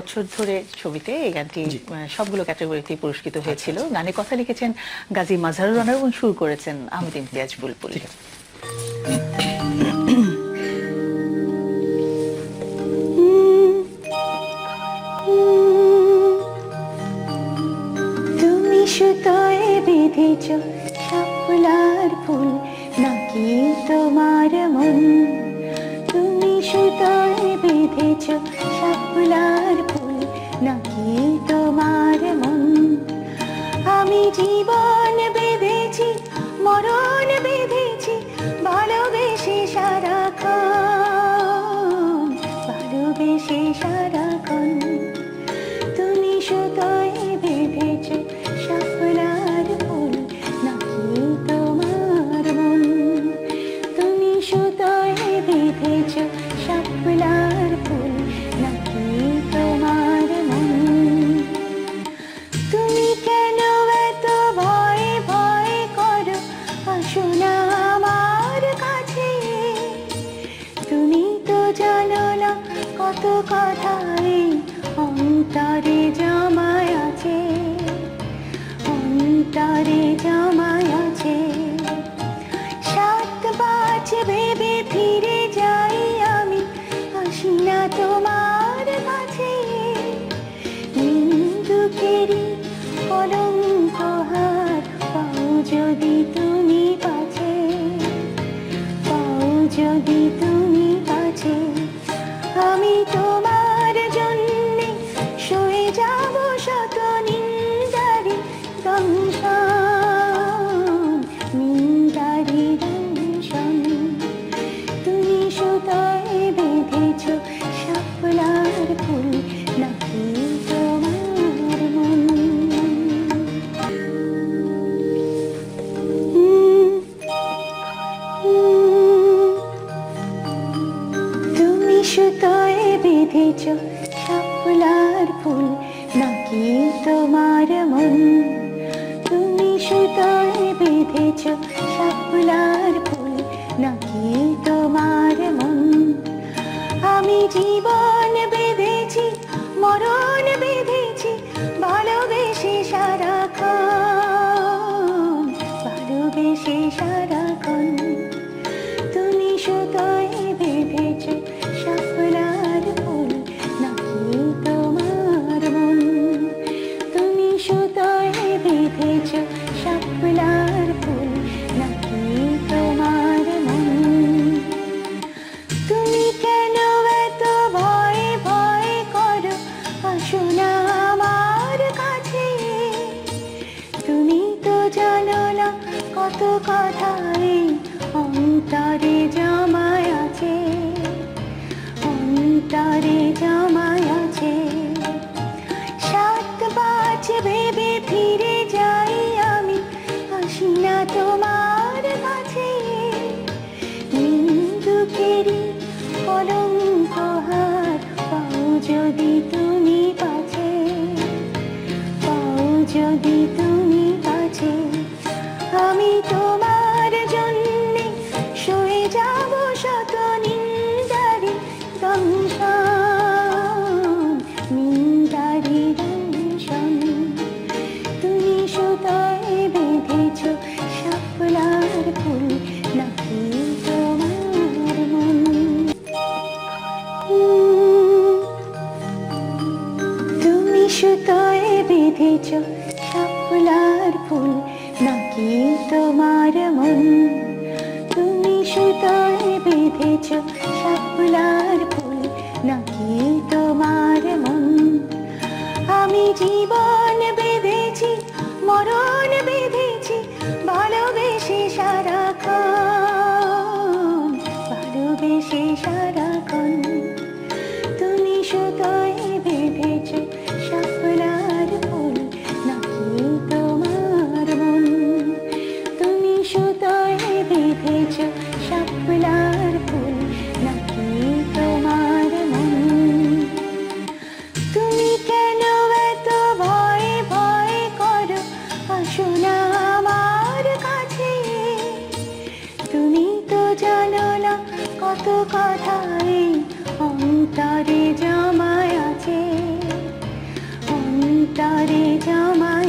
বছর ধরে ছবিতে এই গানটি সবগুলো ক্যাটাগরিতে পুরস্কৃত হয়েছিল। গানে কথা লিখেছেন গাজী মাজহারুর রহমান এবং সুর করেছেন আহমেদ ইমতিয়াজ বুলবুল। তুমি সুতোয় বেঁধেছ ফুল নাকি তোমার মন? তুমি সুতোয় বেঁধেছ শাপলার ভালোবেসে সারাক্ষণ। তুমি সুতোয় বেঁধেছ শাপলার ফুল নাকি তোমার মন? তুমি সুতোয় বেঁধেছ 我的。বেঁধেছ শাপলার ফুল নাকি তোমার মন তুমি সুতোয় বেঁধেছ শাপলার ফুল নাকি তোমার মন আমি জীবন বেঁধেছি মরণ বেঁধেছি কত কথাই অন্তরে জমায় আছে অন্তরে জমায় বেঁধেছ সকলার ফুল নাকি তোমার মন তুমি সুতায় বেঁধেছ সফলার ফুল নাকি তোমার মন আমি জীবন কত কথাই অন্তরে জমা আছে অন্তরে জমা